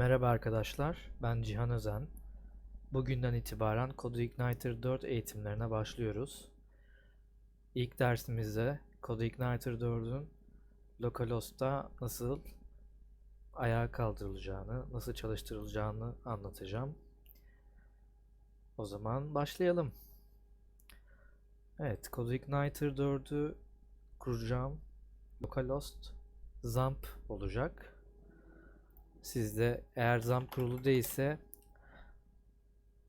Merhaba arkadaşlar, ben Cihan Özen. Bugünden itibaren CodeIgniter 4 eğitimlerine başlıyoruz. İlk dersimizde CodeIgniter 4'ün localhost'ta nasıl ayağa kaldırılacağını, nasıl çalıştırılacağını anlatacağım. O zaman başlayalım. Evet, CodeIgniter 4'ü kuracağım. Localhost ZAMP olacak. Sizde eğer ZAMP kurulu değilse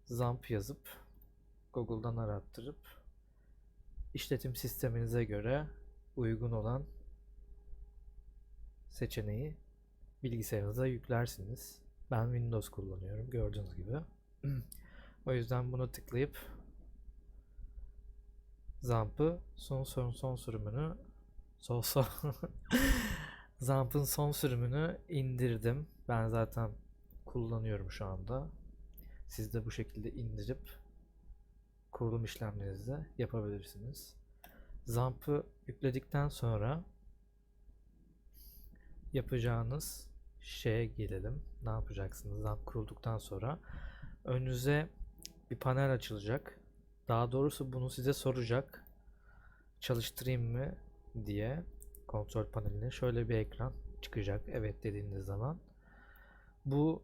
ZAMP yazıp Google'dan arattırıp işletim sisteminize göre uygun olan seçeneği bilgisayarınıza yüklersiniz. Ben Windows kullanıyorum gördüğünüz gibi. o yüzden bunu tıklayıp ZAMP'ı son son son sürümünü son son ZAMP'ın son sürümünü indirdim. Ben zaten kullanıyorum şu anda. Siz de bu şekilde indirip kurulum işlemlerinizi yapabilirsiniz. ZAMP'ı yükledikten sonra yapacağınız şeye gelelim. Ne yapacaksınız? ZAMP kurulduktan sonra önünüze bir panel açılacak. Daha doğrusu bunu size soracak. Çalıştırayım mı diye kontrol paneline şöyle bir ekran çıkacak. Evet dediğiniz zaman. Bu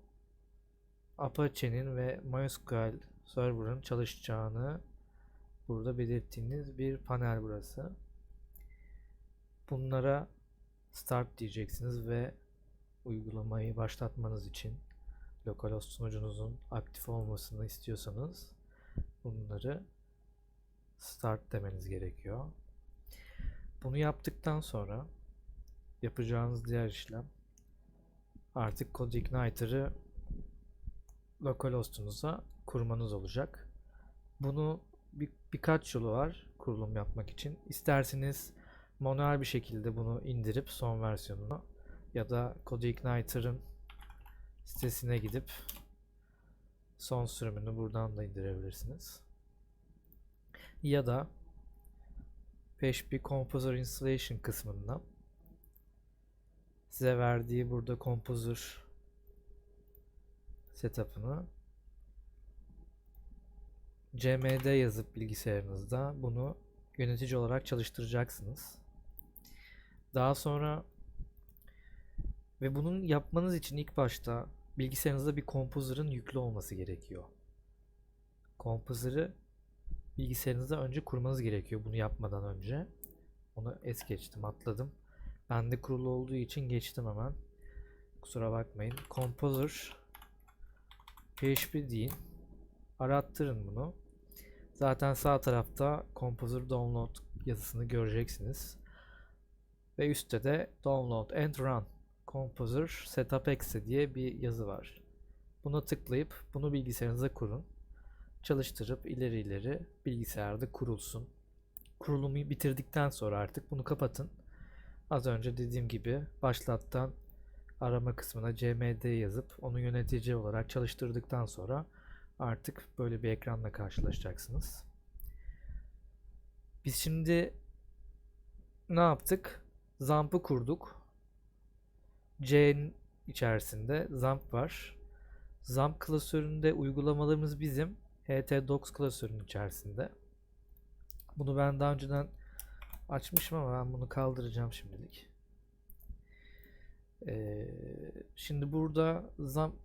Apache'nin ve MySQL server'ın çalışacağını burada belirttiğiniz bir panel burası. Bunlara start diyeceksiniz ve uygulamayı başlatmanız için localhost sunucunuzun aktif olmasını istiyorsanız bunları start demeniz gerekiyor. Bunu yaptıktan sonra yapacağınız diğer işlem artık CodeIgniter'ı localhost'unuza kurmanız olacak. Bunu bir, birkaç yolu var kurulum yapmak için. İsterseniz manuel bir şekilde bunu indirip son versiyonunu ya da CodeIgniter'ın sitesine gidip son sürümünü buradan da indirebilirsiniz. Ya da PHP Composer Installation kısmından size verdiği burada Composer setup'ını CMD yazıp bilgisayarınızda bunu yönetici olarak çalıştıracaksınız. Daha sonra ve bunun yapmanız için ilk başta bilgisayarınızda bir Composer'ın yüklü olması gerekiyor. Composer'ı bilgisayarınızda önce kurmanız gerekiyor bunu yapmadan önce. Onu es geçtim, atladım. Bende kurulu olduğu için geçtim hemen. Kusura bakmayın. Composer PHP deyin. Arattırın bunu. Zaten sağ tarafta Composer Download yazısını göreceksiniz. Ve üstte de Download and Run Composer Setup Exe diye bir yazı var. Buna tıklayıp bunu bilgisayarınıza kurun çalıştırıp ileri ileri bilgisayarda kurulsun. Kurulumu bitirdikten sonra artık bunu kapatın. Az önce dediğim gibi başlattan arama kısmına cmd yazıp onu yönetici olarak çalıştırdıktan sonra artık böyle bir ekranla karşılaşacaksınız. Biz şimdi ne yaptık? Zamp'ı kurduk. C'nin içerisinde Zamp var. Zamp klasöründe uygulamalarımız bizim htdocs klasörünün içerisinde. Bunu ben daha önceden açmışım ama ben bunu kaldıracağım şimdilik. Ee, şimdi burada ZAMP,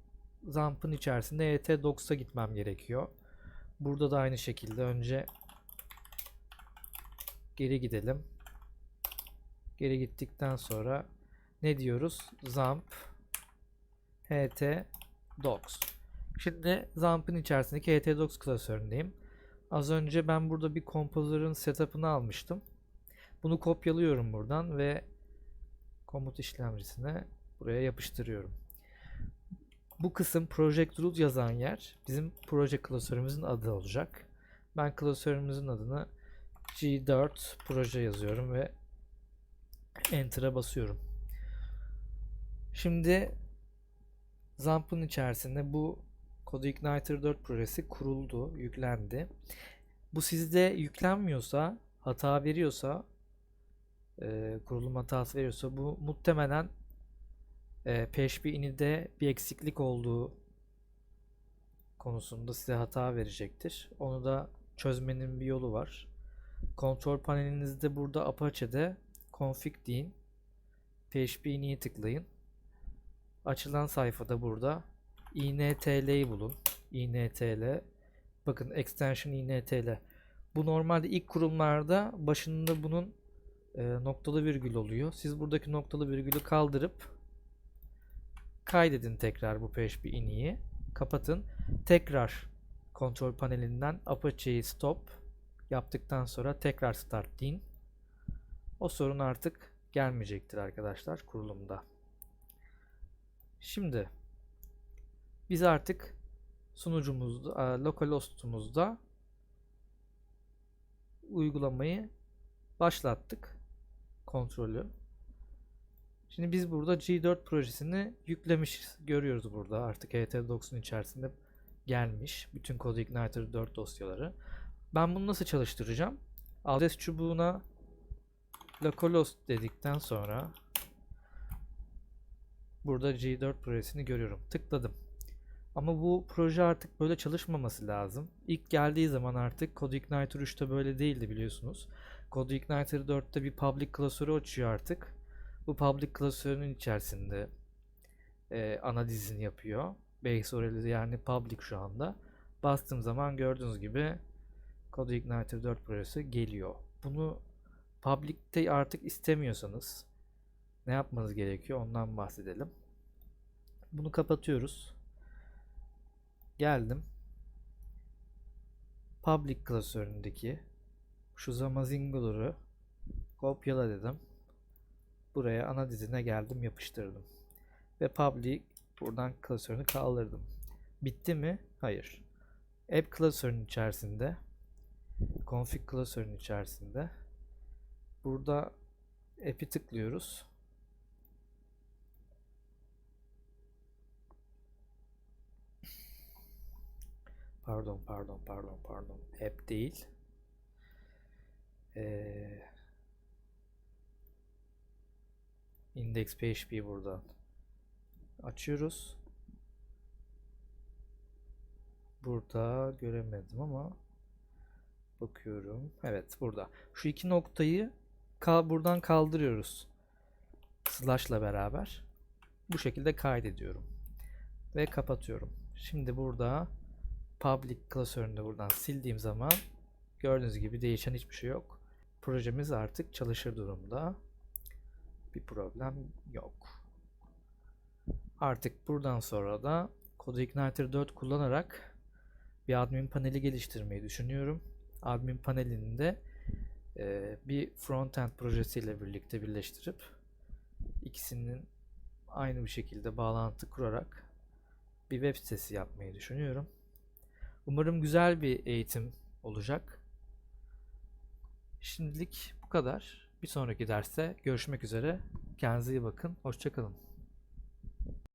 ZAMP'ın içerisinde htdocs'a gitmem gerekiyor. Burada da aynı şekilde önce geri gidelim. Geri gittikten sonra ne diyoruz? ZAMP htdocs Şimdi Zamp'ın içerisindeki htdocs klasöründeyim. Az önce ben burada bir Composer'ın setup'ını almıştım. Bunu kopyalıyorum buradan ve komut işlemcisine buraya yapıştırıyorum. Bu kısım Project Root yazan yer bizim proje klasörümüzün adı olacak. Ben klasörümüzün adını G4 proje yazıyorum ve Enter'a basıyorum. Şimdi Zamp'ın içerisinde bu CodeIgniter 4 projesi kuruldu, yüklendi. Bu sizde yüklenmiyorsa, hata veriyorsa, e, kurulum hatası veriyorsa bu muhtemelen e, PHP ini'de bir eksiklik olduğu konusunda size hata verecektir. Onu da çözmenin bir yolu var. Kontrol panelinizde burada Apache'de config deyin. PHP ini'yi tıklayın. Açılan sayfada burada intl'yi bulun. intl bakın extension intl. Bu normalde ilk kurumlarda başında bunun e, noktalı virgül oluyor. Siz buradaki noktalı virgülü kaldırıp kaydedin tekrar bu PHP ini'yi. Kapatın. Tekrar kontrol panelinden Apache'yi stop yaptıktan sonra tekrar start deyin. O sorun artık gelmeyecektir arkadaşlar kurulumda. Şimdi biz artık sunucumuzda, e, localhost'umuzda uygulamayı başlattık. Kontrolü. Şimdi biz burada G4 projesini yüklemişiz. Görüyoruz burada artık ET9'un içerisinde gelmiş. Bütün CodeIgniter 4 dosyaları. Ben bunu nasıl çalıştıracağım? Adres çubuğuna localhost dedikten sonra burada G4 projesini görüyorum. Tıkladım. Ama bu proje artık böyle çalışmaması lazım. İlk geldiği zaman artık CodeIgniter 3'te böyle değildi biliyorsunuz. CodeIgniter 4'te bir public klasörü açıyor artık. Bu public klasörünün içerisinde e, ana dizini yapıyor. Base orally yani public şu anda. Bastığım zaman gördüğünüz gibi CodeIgniter 4 projesi geliyor. Bunu public'te artık istemiyorsanız ne yapmanız gerekiyor ondan bahsedelim. Bunu kapatıyoruz. Geldim. Public klasöründeki şu Zamazingo'ları kopyala dedim. Buraya ana dizine geldim yapıştırdım. Ve public buradan klasörünü kaldırdım. Bitti mi? Hayır. App klasörünün içerisinde config klasörünün içerisinde burada app'i tıklıyoruz. Pardon, pardon, pardon, pardon. App değil. Ee, index PHP buradan açıyoruz. Burada göremedim ama bakıyorum. Evet, burada. Şu iki noktayı kal buradan kaldırıyoruz. Slash'la beraber. Bu şekilde kaydediyorum. Ve kapatıyorum. Şimdi burada public klasöründe buradan sildiğim zaman gördüğünüz gibi değişen hiçbir şey yok. Projemiz artık çalışır durumda. Bir problem yok. Artık buradan sonra da CodeIgniter 4 kullanarak bir admin paneli geliştirmeyi düşünüyorum. Admin panelini de e, bir frontend projesiyle birlikte birleştirip ikisinin aynı bir şekilde bağlantı kurarak bir web sitesi yapmayı düşünüyorum. Umarım güzel bir eğitim olacak. Şimdilik bu kadar. Bir sonraki derste görüşmek üzere. Kendinize iyi bakın. Hoşçakalın.